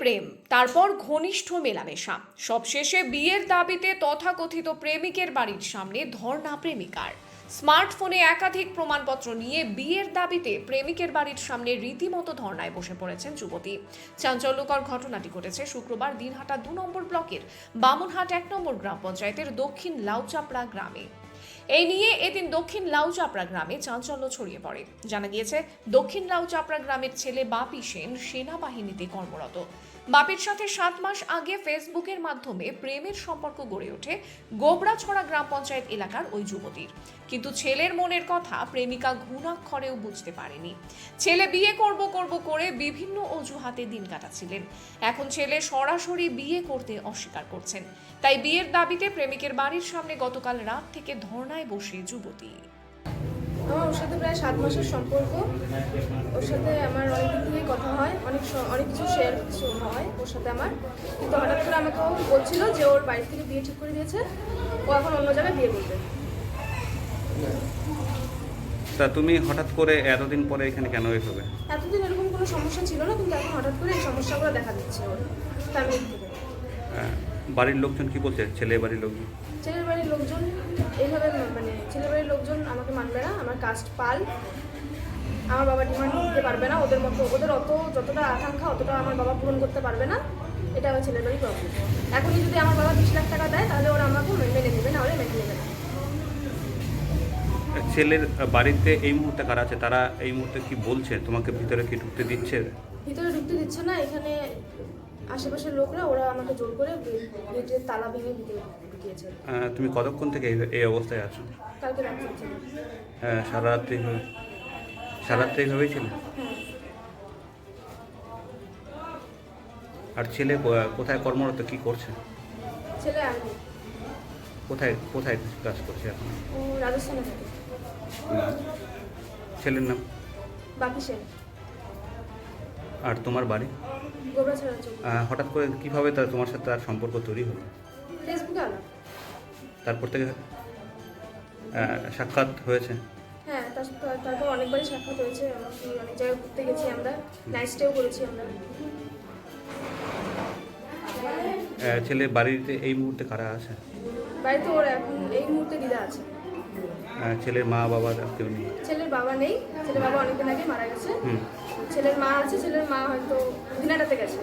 প্রেম, তারপর ঘনিষ্ঠ মেলামেশা। সবশেষে বিয়ের দাবিতে তথাকথিত প্রেমিকের বাড়ির সামনে ধর্ণা প্রেমিকার। স্মার্টফোনে একাধিক প্রমাণপত্র নিয়ে বিয়ের দাবিতে প্রেমিকের বাড়ির সামনে রীতিমতো ধর্নায় বসে পড়েছেন যুবতী। চাঞ্চল্যকর ঘটনাটি ঘটেছে শুক্রবার দিনহাটা দু নম্বর ব্লকের বামনহাট এক নম্বর গ্রাম পঞ্চায়েতের দক্ষিণ লাউচাপড়া গ্রামে। এই নিয়ে এদিন দক্ষিণ লাউচাপড়া গ্রামে চাঞ্চল্য ছড়িয়ে পড়ে। জানা গিয়েছে, দক্ষিণ লাউচাপড়া গ্রামের ছেলে বাপি সেন সেনাবাহিনীতে কর্মরত। বাপির সাথে সাত মাস আগে ফেসবুকের মাধ্যমে প্রেমের সম্পর্ক গড়ে ওঠে গোবরাছড়া গ্রাম পঞ্চায়েত এলাকার ওই যুবতীর। কিন্তু ছেলের মনের কথা প্রেমিকা ঘুণাক্ষরেও বুঝতে পারেনি। ছেলে বিয়ে করব করব করে বিভিন্ন অজুহাতে দিন কাটাচ্ছিলেন। এখন ছেলে সরাসরি বিয়ে করতে অস্বীকার করছেন। তাই বিয়ের দাবিতে প্রেমিকের বাড়ির সামনে গতকাল রাত থেকে ধর্নায় বসে যুবতী। আমার ওর সাথে প্রায় সাত মাসের সম্পর্ক। ওর সাথে আমার অনেক দিক থেকে কথা হয় অনেক অনেক কিছু শেয়ার কিছু হয় ওর সাথে আমার। কিন্তু হঠাৎ করে আমাকে ও বলছিল যে ওর বাড়ি থেকে বিয়ে ঠিক করে দিয়েছে ও এখন অন্য জায়গায় বিয়ে করবে। তা তুমি হঠাৎ করে এতদিন পরে এখানে কেন এসবে? এতদিন এরকম কোনো সমস্যা ছিল না কিন্তু এখন হঠাৎ করে এই সমস্যাগুলো দেখা দিচ্ছে ওর ফ্যামিলি থেকে। বাড়ির লোকজন কি বলছে? ছেলে বাড়ির লোকজন? ছেলের বাড়ির লোকজন এইভাবে মানে ছেলের বাড়ির লোকজন আমাকে মানবে না আমার কাস্ট পাল। আমার বাবা ডিমান্ড দিতে পারবে না ওদের মতো ওদের অত যতটা আকাঙ্ক্ষা অতটা আমার বাবা পূরণ করতে পারবে না এটা আমার ছেলের বাড়ির প্রবলেম এখনই যদি আমার বাবা বিশ লাখ টাকা দেয় তাহলে ওরা আমাকে মেনে নেবে না ওরা মেনে নেবে না। ছেলের বাড়িতে এই মুহূর্তে কারা আছে? তারা এই মুহূর্তে কি বলছে? তোমাকে ভিতরে কি ঢুকতে দিচ্ছে? ভিতরে ঢুকতে দিচ্ছে না এখানে আশেপাশের লোকরা ওরা আমাকে জোর করে গেটের তালা ভেঙে ভিতরে ঢুকিয়েছে তুমি কতক্ষণ থেকে এই- অবস্থায় আছো? কালকে ছিল আহ, সারা রাত্রি সারা রাত্রি এইভাবেই ছিল? হ্যাঁ আর ছেলে কোথায় কর্মরত? কি করছে? ছেলে আমি কোথায় কোথায় কাজ করছে এখন? ও রাজস্থানে থাকে। ছেলের নাম? বাকি সে আর তোমার বাড়ি? হঠাৎ করে কীভাবে তার তোমার সাথে তার সম্পর্ক তৈরি হলো? তারপর থেকে সাক্ষাৎ হয়েছে? হ্যাঁ তার তার- তারপর অনেকবারই সাক্ষাৎ হয়েছে। অনেক জায়গায় ঘুরতে গেছি আমরা। নাইট স্টেও করেছি আমরা। ছেলে বাড়িতে এই মুহূর্তে কারা আছে? বাড়িতে ওর এখন এই মুহূর্তে দিদা আছে। ছেলের মা বাবা কেউ নেই? ছেলের বাবা নেই। ছেলের বাবা অনেকদিন আগে মারা গেছে। ছেলের মা আছে ছেলের মা হয়তো দিনাটাতে গেছে।